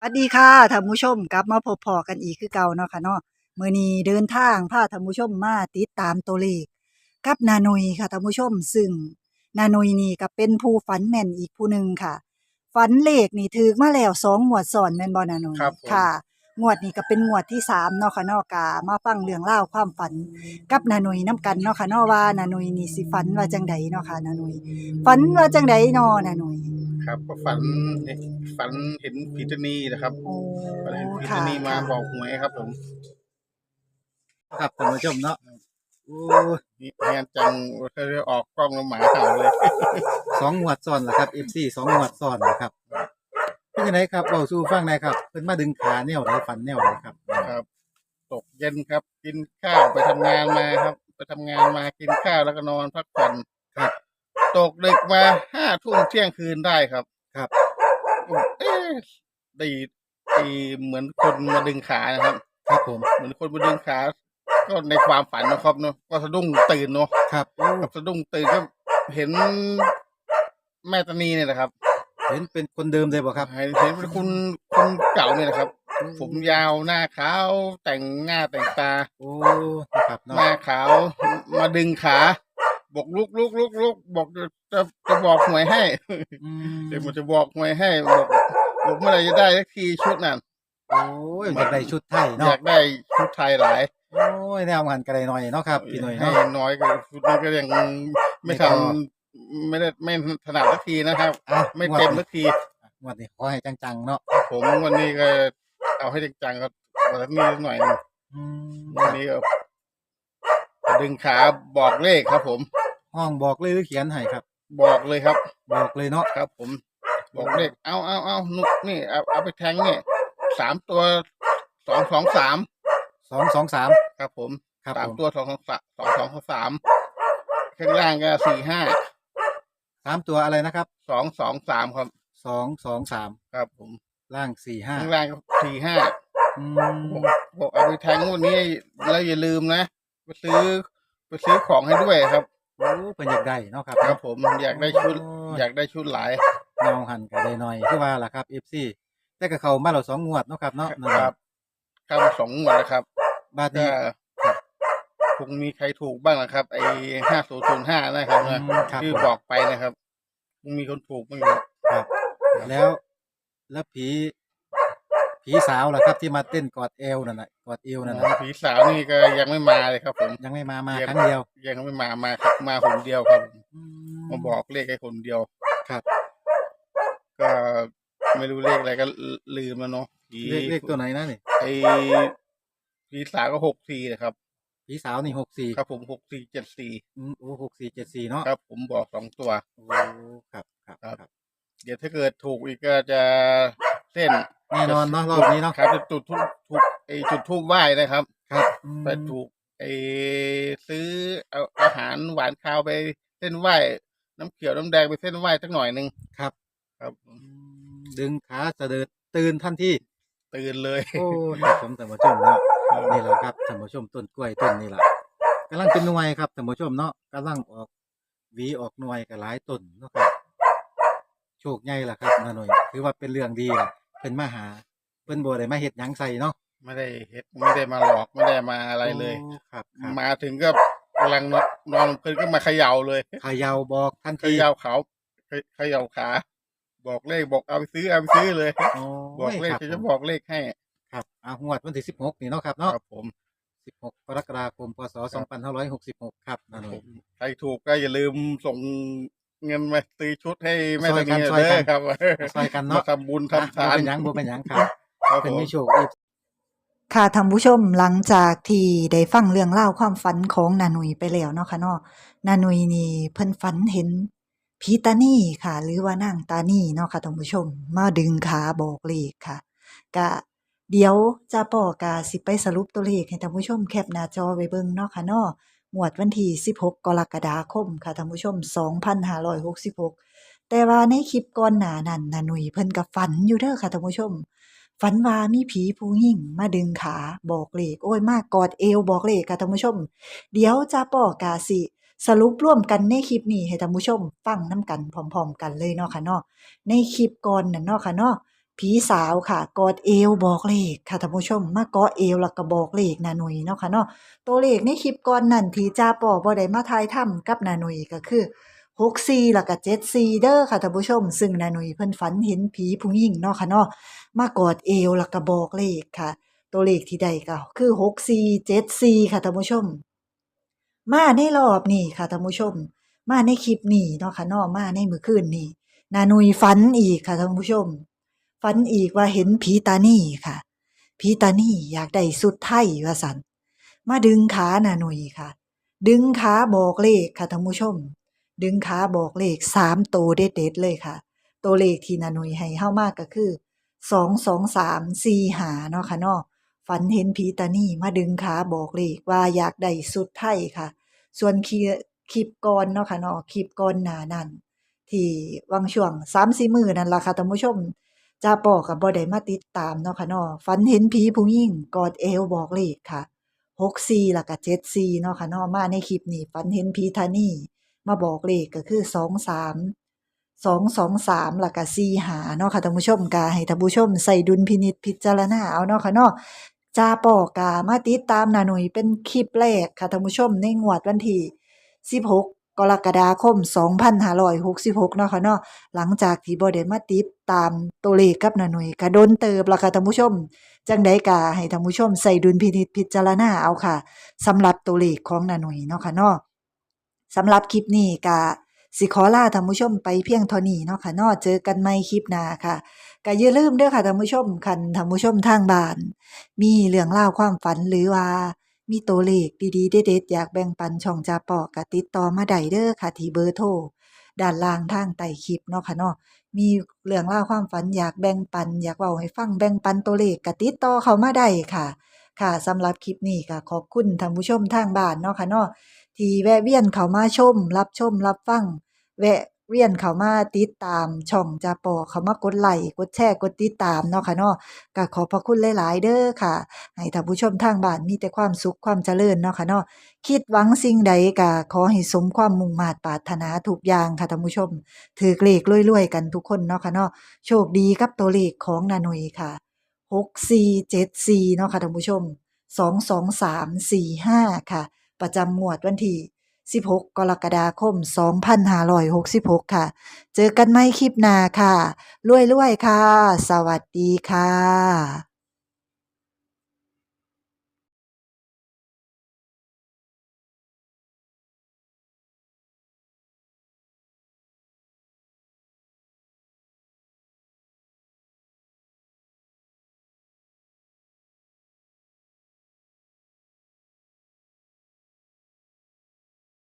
สวัสดีค่ะท่านผู้ชมกลับมาพบพอกันอีกคือเก่าเนาะค่ะเนาะมื้อนี้เดินทางพาท่านผู้ชมมาติดตามตัวเลขกับนาหนุยค่ะท่านผู้ชม ซึ่งนาหนุยนี่ก็เป็นผู้ฝันแม่นอีกผู้หนึ่งค่ะ ฝันเลขนี่ถูกมาแล้วสองงวดซ้อนแม่นบ่นาหนุยครับผม ค่ะงวดนี้ก็เป็นงวดที่สามเนาะค่ะเนาะกามาฟังเรื่องเล่าวความฝันกับนาหนุยนํกันเนาะค่ะเนาะว่านาหนุยนี่สิฝันว่าจังใดเนาะค่ะนาหนุยฝันว่าจังใดเนาะนาหนุย ครับก็ฝันฝันเห็นผีตานีนะครับโอ้ฝันเห็นผีค่ะตานีมาค่ะ บอกหวยครับผมครับท่านผู้ชมเนาะโอ้ยนี่แทนจังเขาเรียกออกกล้องแล้วหมาเห่าเลยสองงวดซ้อนล่ะครับ FC สองงวดซ้อนนะครับเป็นยังไงครับเบาสู้ฟังหน่อยครับเพิ่นมาดึงขาแนวไหนฝันแนวไหนครับครับ ตกเย็นครับ กินข้าวไปทำงานมาครับ ไปทำงานมากินข้าวแล้วก็นอนพักผ่อนครับ ตกดึกมาห้าทุ่มเที่ยงคืนได้ครับครับเอ๊ะได้ได้เหมือนคนมาดึงขานะครับ ครับผม เหมือนคนมาดึงขา ก็ในความฝันนะครับเนาะก็สะดุ้งตื่นเนาะครับโอ้กับสะดุ้งตื่นก็เห็นแม่ตานีเนี่ยนะครับ เห็นเป็นคนเดิมเลยบ่ครับเห็นเห็นเป็นคุณคนเก่าเนี่ยนะครับผมยาวหน้าขาวแต่งหน้าแต่งตา โอ้นะครับหเนาะน้าขาวมาดึงขา บอกลุกลุกลุกลุกบอกจะจะจะบอกหวยให้อืมเดี๋ยวมันจะบอกหวยให้บอกบอกเมื่อไหรจะได้สักทีชุดนั้นโอ้ยอยากได้ชุดไทยอเนาะยากได้ชุดไทยหลายโอ้ยแนวงานกระไดหน่อยเนาะครับพี่หน่อยให้เนาะน้อยก็ชุดนี้ก็ยังไม่ทันไม่ได้ไม่ถนัดสักทีนะครับอะไม่เต็มสักทีงวดนี้ขอให้จังๆเนาะผมวันนี้ก็เอาให้จังๆก็วันนี้หน่อยหนึงอืมวันนี้ก็ดึงขาบอกเลขครับผม ห้องบอกเลยหรือเขียนให้ครับ บอกเลยครับ บอกเลยเนาะครับ ผม บอกเลขเอาเอาเอานุกนี่เอาเอาไปแทงนี่สามตัวสองสองสามสองสองสามครับ ผมครับสามผมตัวสองสองสามสองสองสามข้างล่างก็สี่ห้าสามตัวอะไรนะครับสองสองสามครับ สองสองสามครับ ผมล่างสี่ห้าข้างล่างก็สี่ห้าอืบอกมบอกเอาไปแทงวันนี้แล้วอย่าลืมนะไปซื้อไปซื้อของให้ด้วยครับ โอ้เป็นอยากได้เนาะครับครับผมอยากได้ชุดโอยากได้ชุดหลายเงาหันกันได้หน่อยคือว่าล่ะครับ FC แต่ก็เข้ามาแล้วสองงวดเนาะครับเนาะนั่นคล่ะรับเข้ามาสองงวดแล้วครับบาทก็นี้คงมีใครถูกบ้างนะครับ ไอ้ห้าศูนย์ศูนย์ห้านะครับอืนะมครับที่ผมบอกไปนะครับคงมีคนถูกบ้างอยู่ครับ แล้วแล้วผี ผีสาวล่ะครับที่มาเต้นกอดเอวนั่นน่ะกอดเอวนั่นน่ะผีสาวนี่ก็ยังไม่มาเลยครับผม ยังไม่มามายังครั้งเดียว ยังไม่มามาครับมาคนเดียวครับผมอืมาบอกเลขแค่คนเดียวครับ ก็ไม่รู้เลขอะไรก็ลืมแล้วเนาะผีเลขเลขตัวไหนนะนี่ไอ้ผีสาวก็หกสี่นะครับผีสาวนี่หกสี่ครับผมหกสี่เจ็ดสี่อืมโอ้หกสี่เจ็ดสี่เนาะครับ ผมบอกสองตัวโอ้ครับครับครับครับเดี๋ยวถ้าเกิดถูกอีกก็จะเส้น แน่นอนเนาะรอบนี้เนาะครับจะจุดทูบทุบไอจุดทูบไหว้นะครับ ครับอืมไปถูกไอซื้อเอาอาหารหวานข้าวไปเส้นไหว้ น้ำเขียวน้ำแดงไปเส้นไหว้สักหน่อยหนึ่งครับ ครับอืมดึงขาเสด็จตื่นทันที ตื่นเลย โอ้ครับผมท่านผู้ชมเนาะนี่แหละครับท่านผู้ชมต้นกล้วยต้นนี่แหละกำลังเป็นหน่วยครับท่านผู้ชมเนาะกำลังออกหวีออกหน่วยกับหลายต้นเนาะครับโชคใหญ่ล่ะครับนาหน่อยถือว่าเป็นเรื่องดีล่ะเพิ่นมาหา เพิ่นบ่ได้มาเฮ็ดหยังใส่เนาะไม่ได้เฮ็ดไม่ได้มาหลอกไม่ได้มาอะไรเลยโครับครับมาถึงก็กำลังนอนนอนเพลินก็มาเขย่าเลยเขยาวบอกทันเขทีย่าเขาเขเขย่าขา บอกเลขบอกเอาไปซื้อเอาไปซื้อเลย โอ้บอกเลขครับจะจะผมบอกเลขให้ครับอ่างวดวันที่16นี่เนาะครับคเนาะรับผม16กรกฎาคมพศ2566ครับนาหน่อยใครถูกก็อย่าลืมส่ง เงินมาซื้อชุดให้แม่ช่วตายกันนีช่วยเด้กัอนครับช่วยกันเนาะมาทำบุญอะทำทาบ่นเป็นหยังบ่เป็นหยังครับครับเป็นผมมีโชคอีกค่ะท่านผู้ชมหลังจากที่ได้ฟังเรื่องเล่าวความฝันของนาหนุยไปแล้วเนาะค่ะเนาะนาหนุยนี่เพิ่นฝันเห็นผีตานี่ค่ะ หรือว่านางตานี่เนาะค่ะท่านผู้ชม มาดึงขาบอกเลขค่ะกะเดี๋ยวจะปอกาสิไปสรุปตัวเลขให้ท่านผู้ชมแคปหน้าจอไว้เบิ่งเนาะค่ะเนาะ งวดวันที่ 16 กรกฎาคมค่ะท่านผู้ชม 2566 แต่ว่าในคลิปก่อนหน้านั้นนาหนุ่ยเพิ่นก็ฝันอยู่เด้อค่ะท่านผู้ชม ฝันว่ามีผีผู้หญิงมาดึงขาบอกเลขโอ้ยมากกอดเอวบอกเลขค่ะท่านผู้ชม เดี๋ยวจะปอกาสิสรุปร่วมกันในคลิปนี้ให้ท่านผู้ชม ฟังน้ำกันพร้อม ๆ กันเลยเนาะค่ะเนาะในคลิปก่อนน่ะเนาะค่ะเนาะ ผีสาวค่ะ กอดเอวบอกเลขค่ะท่านผู้ชมมากาะเอวแล้วก็บอกเลขนาหนุยเนาะค่ะเนาะตัวเลขในคลิปก่อนนั่นที่จ้าปอบ่ได้มาทายถ้ำกับนาหนุยก็คือ64แล้วก็74เด้อค่ะท่านผู้ชม ซึ่งนาหนุยเพิ่นฝันเห็นผีผู้หญิงเนาะค่ะเนาะมากอดเอวแล้วก็บอกเลขค่ะ ตัวเลขที่ได้ก็คือ6474ค่ะท่านผู้ชม มาในรอบนี้ค่ะท่านผู้ชม มาในคลิปนี้เนาะค่ะเนาะมาในมือคืนนี้นาหนุยฝันอีกค่ะท่านผู้ชม ฝันอีกว่าเห็นผีตานี่ค่ะผีตานี่อยากได้สุดไทยว่าสันมาดึงขาหนาหนุยค่ะ ดึงขาบอกเลขค่ะท่านผู้ชม ดึงขาบอกเลขสามตัวเด็ดๆเลยค่ะ ตัวเลขที่นาหนุยให้เฮามากก็คือสองสองสามสี่หาเนาะค่ะเนาะฝันเห็นผีตานี่มาดึงขาบอกเลขว่าอยากได้สุดไทยค่ะ ส่วนคีคลิปก่อนเนาะค่ะเนาะคลิปก่อนหนานั้นที่วังช่วงสามสี่มือนั่นล่ะค่ะท่านผู้ชม จ้าปอกับบ่ได้มาติดตามเนาะค่ะเนาะฝันเห็นผีผู้หญิงกอดเอวบอกเลขค่ะหกสี่แล้วก็เจ็ดสี่เนาะค่ะเนาะมาในคลิปนี้ฝันเห็นผีทานี่มาบอกเลขก็คือสองสามสองสองสามแล้วก็สี่หาเนาะค่ะท่านผู้ชมกาให้ท่านผู้ชมใส่ดุลพินิจพิจารณาเอาเนาะค่ะเนาะจ้าปอกามาติดตามนาหน่ยเป็นคลิปแรกค่ะท่านผู้ชมในงวดวันที่16ก กรกฎาคม 2566 เนาะค่ะเนาะหลังจากที่บ่ได้มาติดตามตัวเลขกับนาหน่ยก็โดนเติบล่ะค่ะท่านผู้ชม จังไดก็ให้ท่านผู้ชมใส่ดุลพินิจพิจารณาเอาค่ะสำหรับตัวเลขของนาหน่ยเนาะค่ะเนาะสำหรับคลิปนี้ก็สิขอลาท่านผู้ชมไปเพียงเท่านี้เนาะค่ะเนาะเจอกันใหม่คลิปหน้าค่ะก็อย่าลืมเด้อค่ะท่านผู้ชมคันท่านผู้ชมทางบ้าน มีเรื่องเล่าความฝันหรือว่า มีตัวเลขดีๆ เด็ดๆอยากแบ่งปันช่องจาปอกกติดต่อมาได้เด้อค่ะ ที่เบอร์โทรด้านล่างทางใต้คลิปเนาะค่ะเนาะมีเรื่องเล่าความฝันอยากแบ่งปัน อยากเว้าให้ฟังแบ่งปันตัวเลขกติดต่อเขามาได้ค่ะ ค่ะสำหรับคลิปนี้ก็ขอบคุณท่านผู้ชมทางบ้านเนาะค่ะเนาะที่แวะเวียนเขามาชม รับชมรับฟังแวะ เวียนเขามาติดตามช่องจาปอเขามากดไลค์กดแชร์กดติดตามเนาะค่ะเนาะก็ขอบพระคุณหลาย ๆ เด้อค่ะ ให้ท่านผู้ชมทางบ้านมีแต่ความสุขความเจริญเนาะค่ะเนาะคิดหวังสิ่งใดก็ขอให้สมความมุ่งมาตรปรารถนาทุกอย่างค่ะท่านผู้ชม ถือเลขรวยๆกันทุกคนเนาะค่ะเนาะโชคดีกับตัวเลขของนาหนุยค่ะหกสี่เจ็ดสี่เนาะค่ะท่านผู้ชมสองสองสามสี่ห้าค่ะ ประจำงวดวันที่ สิบหกกรกฎาคมสองพันห้าร้อยหกสิบหกค่ะ เจอกันไหมคลิปหน้าค่ะรวยๆค่ะ สวัสดีค่ะ